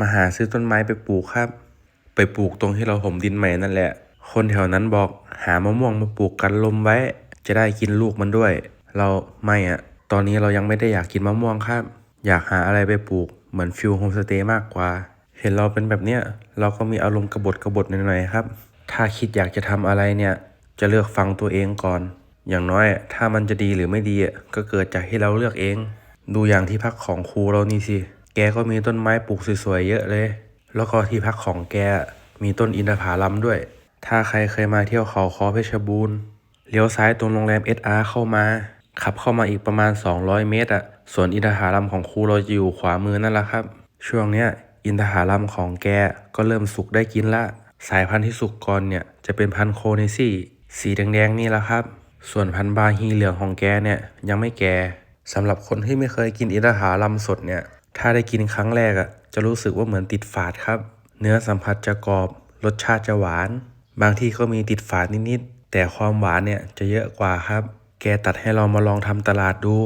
มาหาซื้อต้นไม้ไปปลูกครับ ไปปลูกตรงที่เราห่มดินใหม่นั่นแหละ คนแถวนั้นบอกหามะม่วงมาปลูกกันลมไว้ จะได้กินลูกมันด้วย เราไม่อะตอนนี้เรายังไม่ได้อยากกินมะม่วงครับ อยากหาอะไรไปปลูก เหมือนฟิลโฮมสเตย์มากกว่า เห็นเราเป็นแบบเนี้ยเราก็มีอารมณ์กบฏกบฏหน่อยๆครับ ถ้าคิดอยากจะทำอะไรเนี่ย จะเลือกฟังตัวเองก่อน อย่างน้อยถ้ามันจะดีหรือไม่ดีอะก็เกิดจากที่เราเลือกเอง ดูอย่างที่พักของครูเรานี่สิ กก็มีต้นไม้ปลูกสวยๆเยอะเลย แล้วก็ที่พักของแกมีต้นอินทผลัมด้วย ถ้าใครเคยมาเที่ยวเขาคอเพชรบูรณ์เลี้ยวซ้ายตรงโรงแรม SR เข้ามา ขับเข้ามาอีกประมาณ 200 เมตรอะสวนอินทผลัมของครูเราจะอยู่ขวามือนั่นแหละครับ ช่วงเนี้ยอินทผลัมของแกก็เริ่มสุกได้กินละ สายพันธุ์ที่สุกก่อนเนี่ยจะเป็นพันธุ์โคเนซี่ สีแดงๆนี่แหละครับ ส่วนพันธุ์บาฮีเหลืองของแกเนี่ยยังไม่แก่สำหรับคนที่ไม่เคยกินอินทผลัมสดเนี่ย ถ้าได้กินครั้งแรกอะจะรู้สึกว่าเหมือนติดฝาดครับ เนื้อสัมผัสจะกรอบ รสชาติจะหวาน บางที่ก็มีติดฝาดนิดๆ แต่ความหวานเนี่ยจะเยอะกว่าครับ แกตัดให้เรามาลองทำตลาดดู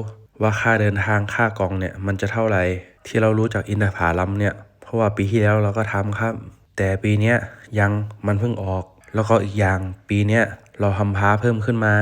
ว่าค่าเดินทางค่ากองเนี่ยมันจะเท่าไหร่ ที่เรารู้จากอินทผลัมเนี่ย เพราะว่าปีที่แล้วเราก็ทำครับ แต่ปีนี้ยังมันเพิ่งออก แล้วก็อีกอย่างปีนี้เราทำพ้าเพิ่มขึ้นมา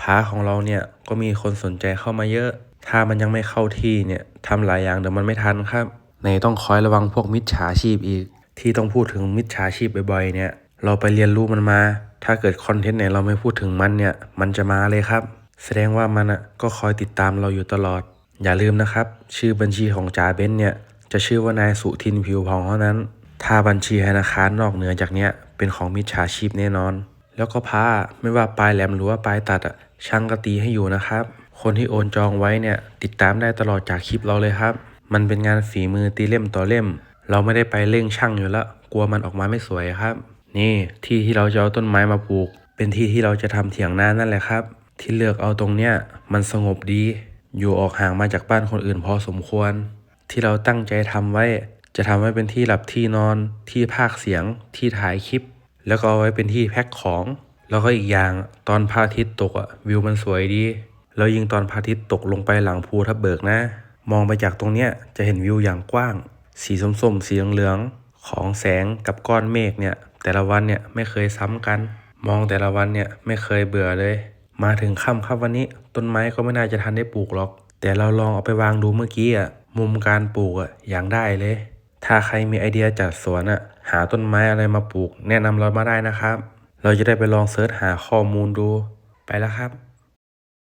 พ้าของเราเนี่ยก็มีคนสนใจเข้ามาเยอะ ถ้ามันยังไม่เข้าที่เนี่ยทำหลายอย่างเดี๋ยวมันไม่ทันครับ ในต้องคอยระวังพวกมิจฉาชีพอีก ที่ต้องพูดถึงมิจฉาชีพบ่อยๆเนี่ย เราไปเรียนรู้มันมา ถ้าเกิดคอนเทนต์ไหนเราไม่พูดถึงมันเนี่ย มันจะมาเลยครับ แสดงว่ามันอะก็คอยติดตามเราอยู่ตลอด อย่าลืมนะครับ ชื่อบัญชีของจ่าเบ้นเนี่ย จะชื่อว่านายสุทินผิวผ่องเท่านั้น ถ้าบัญชีธนาคารนอกเหนือจากเนี้ยเป็นของมิจฉาชีพแน่นอน แล้วก็ผ้าไม่ว่าปลายแหลมหรือว่าปลายตัดอะช่างก็ตีให้อยู่นะครับ คนที่โอนจองไว้เนี่ยติดตามได้ตลอดจากคลิปเราเลยครับ มันเป็นงานฝีมือตีเล่มต่อเล่ม เราไม่ได้ไปเร่งช่างอยู่แล้วกลัวมันออกมาไม่สวยครับ นี่ที่ที่เราจะเอาต้นไม้มาปลูก เป็นที่ที่เราจะทำเถียงนานั่นแหละครับ ที่เลือกเอาตรงเนี้ยมันสงบดี อยู่ออกห่างมาจากบ้านคนอื่นพอสมควร ที่เราตั้งใจทำไว้ จะทำไว้เป็นที่หลับที่นอน ที่พากเสียง ที่ถ่ายคลิป แล้วก็เอาไว้เป็นที่แพ็คของ แล้วก็อีกอย่างตอนพระอาทิตย์ตกอะวิวมันสวยดี แล้วยิ่งตอนพระอาทิตย์ตกลงไปหลังภูทับเบิกนะ มองไปจากตรงเนี้ยจะเห็นวิวอย่างกว้าง สีส้มๆสีเหลืองๆของแสงกับก้อนเมฆเนี่ย แต่ละวันเนี่ยไม่เคยซ้ำกัน มองแต่ละวันเนี่ยไม่เคยเบื่อเลย มาถึงค่ำครับวันนี้ ต้นไม้ก็ไม่น่าจะทันได้ปลูกหรอก แต่เราลองเอาไปวางดูเมื่อกี้อะมุมการปลูกอะอย่างได้เลย ถ้าใครมีไอเดียจัดสวนอะหาต้นไม้อะไรมาปลูก แนะนำเรามาได้นะครับ เราจะได้ไปลองเสิร์ชหาข้อมูลดูไปแล้วครับ